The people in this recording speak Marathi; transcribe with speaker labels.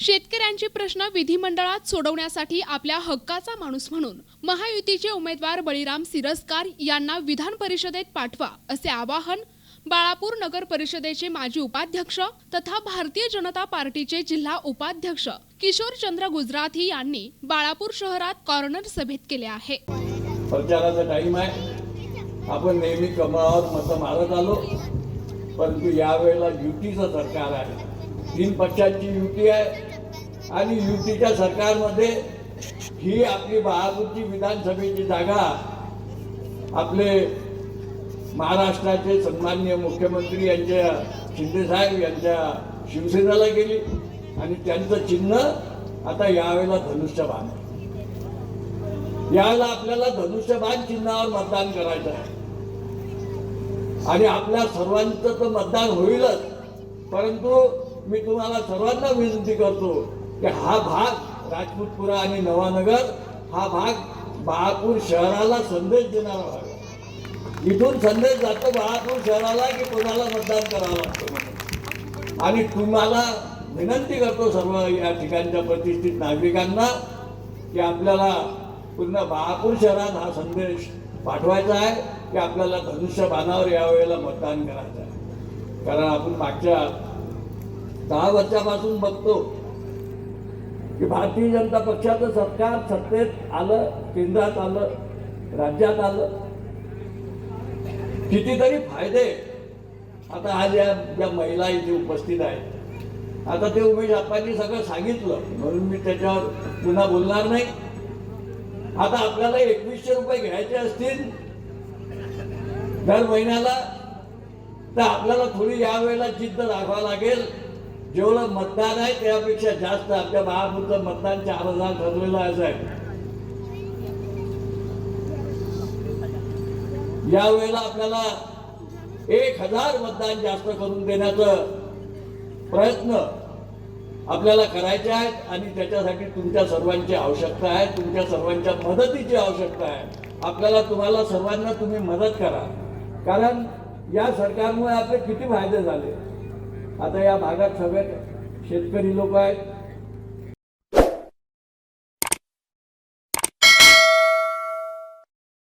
Speaker 1: शेतकऱ्यांचे प्रश्न विधिमंडळात सोडवण्यासाठी आपल्या हक्काचा माणूस म्हणून महायुतीचे उमेदवार बळीराम सिरस्कार यांना विधान परिषदेत पाठवा असे आवाहन बाळापूर नगर परिषदेचे माजी उपाध्यक्ष तथा भारतीय जनता पार्टीचे जिल्हा उपाध्यक्ष किशोर चंद्र गुजराथी यांनी बाळापूर शहरात कॉर्नर सभेत केले आहे.
Speaker 2: प्रचाराचा टाइम आहे. आपण नेहमी कमळावर मतं मारत आलो परंतु यावेळेला युतीचं सरकार आहे. तीन पक्षांची युती आहे. आणि युतीच्या सरकारमध्ये ही आपली बहापूरची विधानसभेची जागा आपले महाराष्ट्राचे सन्मान्य मुख्यमंत्री यांच्या शिंदेसाहेब यांच्या शिवसेनेला गेली आणि त्यांचं चिन्ह आता यावेळेला धनुष्यबाण यावेळेला आपल्याला धनुष्यबाण चिन्हावर मतदान करायचं आहे. आणि आपल्या सर्वांचं तर मतदान होईलच. परंतु मी तुम्हाला सर्वांना विनंती करतो की हा भाग राजपूतपुरा आणि नवानगर हा भाग बहापूर शहराला संदेश देणारा भाग इथून संदेश जातो बहापूर शहराला की कोणाला मतदान करावं लागतं आणि तुम्हाला विनंती करतो सर्व या ठिकाणच्या प्रतिष्ठित नागरिकांना की आपल्याला पूर्ण बहापूर शहरात हा संदेश पाठवायचा आहे की आपल्याला धनुष्य बाणावर यावेळेला मतदान करायचं आहे. कारण आपण मागच्या दहा वर्षापासून बघतो की भारतीय जनता पक्षाचं सरकार सत्तेत आलं केंद्रात आलं राज्यात आलं. कितीतरी फायदे आता आज या ज्या महिला इथे उपस्थित आहेत. आता ते उमेश आप्पांनी सगळं सांगितलं म्हणून मी त्याच्यावर पुन्हा बोलणार नाही. आता आपल्याला एकवीसशे रुपये घ्यायचे असतील दर महिन्याला तर आपल्याला थोडी यावेळेला जिद्द दाखवा लागेल. जेवढं मतदान आहे त्यापेक्षा जास्त आपल्या महापूरचं मतदान चार हजार ठरलेलं आहे साहेब. यावेळेला आपल्याला एक हजार मतदान जास्त करून देण्याचं प्रयत्न आपल्याला करायचे आहेत आणि त्याच्यासाठी तुमच्या सर्वांची आवश्यकता आहे तुमच्या सर्वांच्या मदतीची आवश्यकता आहे. आपल्याला तुम्हाला सर्वांना तुम्ही मदत करा. कारण या सरकारमुळे आपले किती फायदे झाले? आता या भागात सगळ्यात शेतकरी लोक आहेत.